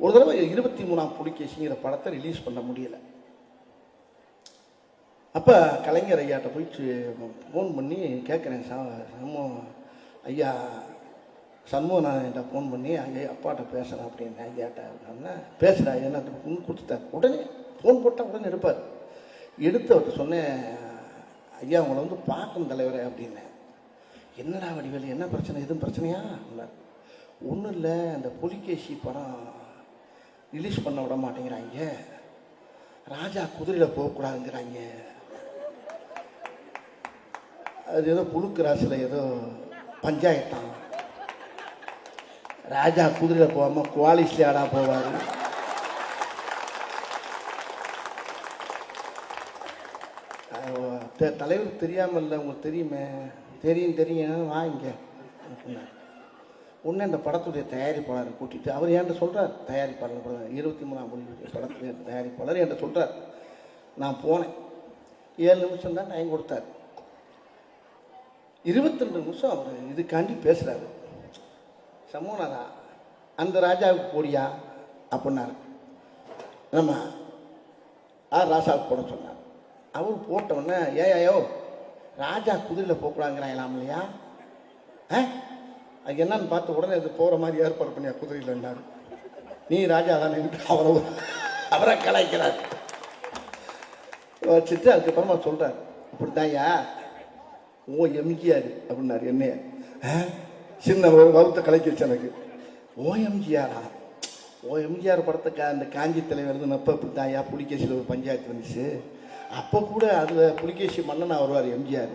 ஒரு தடவை இருபத்தி மூணாம் புலிகேசிங்கிற படத்தை ரிலீஸ் பண்ண முடியல. அப்போ கலைஞர் ஐயாட்ட போயிட்டு ஃபோன் பண்ணி கேட்குறேன் சமூக ஐயா சன்மோ நான் என்கிட்ட ஃபோன் பண்ணி ஐயா அப்பாட்ட பேசுகிறேன் அப்படின்னு ஐயாட்ட அப்படின்னா பேசுகிறா என்ன ஃபோன் கொடுத்துட்டார் உடனே ஃபோன் போட்டால் உடனே எடுப்பார். எடுத்து அவர்கிட்ட சொன்னேன் ஐயா உங்களை வந்து பார்க்கணும் தலைவரே அப்படின்னேன் என்னடா வடிவேலு என்ன பிரச்சனை? எதுவும் பிரச்சனையா? ஒன்றும் இல்லை அந்த புலிகேசி படம் ரிலீஸ் பண்ண விட மாட்டேங்கிறாங்க. ராஜா குதிரையில் போகக்கூடாதுங்கிறாங்க. அது ஏதோ புழுக்கு ராசியில் ஏதோ பஞ்சாயத்தான். ராஜா குதிரையில் போகாமல் குவாலிஸ்ல ஆடா போவார். தலைவர் தெரியாமல் இல்லை உங்களுக்கு தெரியுமே? தெரியும் தெரியும். வாங்க அப்படின்னாரு உடனே அந்த படத்துடைய தயாரிப்பாளரை கூட்டிட்டு அவர் என்கிட்ட சொல்கிறார் தயாரிப்பாளர் படம் இருபத்தி மூணாம் மொழி படத்துடைய தயாரிப்பாளர் என்கிட்ட சொல்கிறார் நான் போனேன். ஏழு நிமிஷம் தான் டைம் கொடுத்தார். இருபத்தி ரெண்டு நிமிஷம் அவர் இதுக்காண்டி பேசுகிறாரு சமூகநாதா அந்த ராஜாவுக்கு போடியா? அப்படின்னாரு. நம்ம ஆர் ராசாவுக்கு போட சொன்னார். அவர் போட்டவுடனே ஏயோ ராஜா குதிரையில் போகக்கூடாங்கிறாங்களாம் இல்லையா? ஆ? அது என்னன்னு பார்த்து உடனே அது போகிற மாதிரி ஏற்பாடு பண்ணியா குதிரையில்னாரு நீ ராஜா தானே? அவரை அவரை கலாய்க்கிறார். வச்சுட்டு அதுக்கப்புறமா சொல்கிறார் அப்படித்தாயா ஓ எம்ஜிஆர் அப்படின்னாரு என்னைய. சின்ன ஒரு வகுத்த கலைக்கிடுச்சு எனக்கு. ஓ எம்ஜிஆரா? ஓ எம்ஜிஆர் படத்துக்கு அந்த காஞ்சி தலைவர் அப்போ தாயா புலிகேசியில் ஒரு பஞ்சாயத்து வந்துச்சு. அப்போ கூட அதில் புலிகேசி மன்னன் வருவார் எம்ஜிஆர்.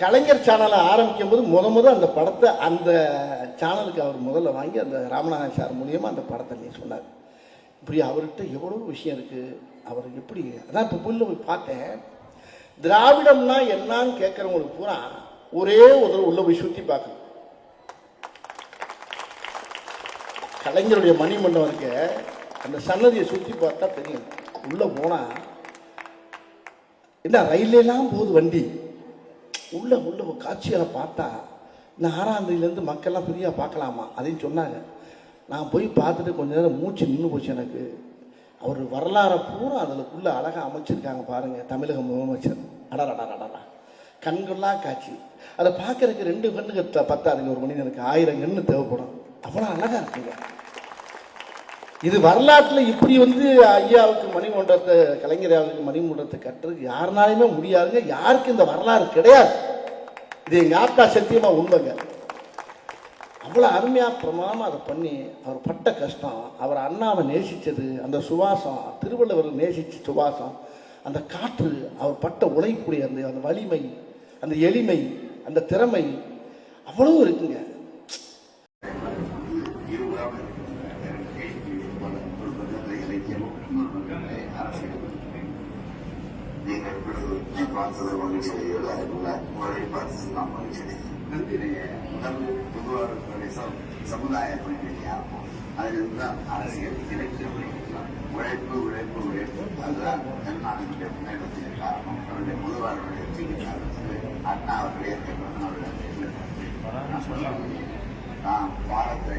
கலைஞர் சேனலை ஆரம்பிக்கும் போது முத முத அந்த படத்தை அந்த சேனலுக்கு அவர் முதல்ல வாங்கி அந்த ராமநாதன் சார் மூலியமாக அந்த படத்தை நீ சொன்னார். இப்படி அவர்கிட்ட எவ்வளோ விஷயம் இருக்குது அவர் எப்படி அதான் இப்போ புல்ல போய் பார்த்தேன். திராவிடம்னா என்னன்னு கேட்குறவங்களுக்கு பூரா ஒரே ஒரு உள்ள போய் சுற்றி பார்க்கணும். கலைஞருடைய மணிமண்டபம் இருக்க. அந்த சன்னதியை சுற்றி பார்த்தா தெரியும். உள்ளே போனால் என்ன ரயிலெல்லாம் போகுது வண்டி. உள்ள உள்ள ஒரு காட்சிகளை பார்த்தா இந்த ஆறாந்தேதியிலேருந்து மக்கள்லாம் ஃப்ரீயாக பார்க்கலாமா? அதையும் சொன்னாங்க. நான் போய் பார்த்துட்டு கொஞ்ச நேரம் மூச்சு நின்று போச்சு எனக்கு. அவர் வரலாறை பூரா அதுக்குள்ளே அழகாக அமைச்சிருக்காங்க பாருங்கள் தமிழக முதலமைச்சர். அடடடடடா கண்கள்லாம் காட்சி. அதை பார்க்குறதுக்கு ரெண்டு கண்ணுக்கு பத்தாதுங்க ஒரு எனக்கு ஆயிரம் கண்ணு தேவைப்படும். அவ்வளோ அழகாக இருக்குங்க. இது வரலாற்றில் இப்படி வந்து ஐயாவுக்கு மணிமண்டலத்தை கலைஞர் ஐயாவுக்கு மணிமண்டலத்தை கட்டுறதுக்கு யாருனாலுமே முடியாதுங்க. யாருக்கு இந்த வரலாறு கிடையாது. இது எங்கள் ஆத்தா சத்தியமா உண்மைங்க. அவ்வளோ அருமையாக பிரமாணமாக அதை பண்ணி அவர் பட்ட கஷ்டம் அவர் அண்ணாவை நேசித்தது அந்த சுவாசம் திருவள்ளுவர் நேசித்த சுவாசம் அந்த காற்று அவர் பட்ட உழைப்புடைய அந்த அந்த வலிமை அந்த எளிமை அந்த திறமை அவ்வளவு இருக்குங்க இருபுறம் இலக்கியம் அரசியல் நீங்கள் இப்படி பார்த்தது மகிழ்ச்சியடையல உங்களை பார்த்து நான் மகிழ்ச்சி இன்றைய உடல் பொதுவாக பிரதேசம் சமுதாய பணியாகும் அதிலிருந்து தான் அரசியல் இலக்கியம் உழைப்பு உழைப்பு உழைப்பு அதுதான் தமிழ்நாட்டினுடைய முன்னேற்றத்தின் காரணம் அவருடைய பொதுவாளருடைய வெற்றிக்கு காரணத்துக்கு அண்ணா அவருடைய அவருடைய நான் சொல்ல முடியும் நான் பாரத்தை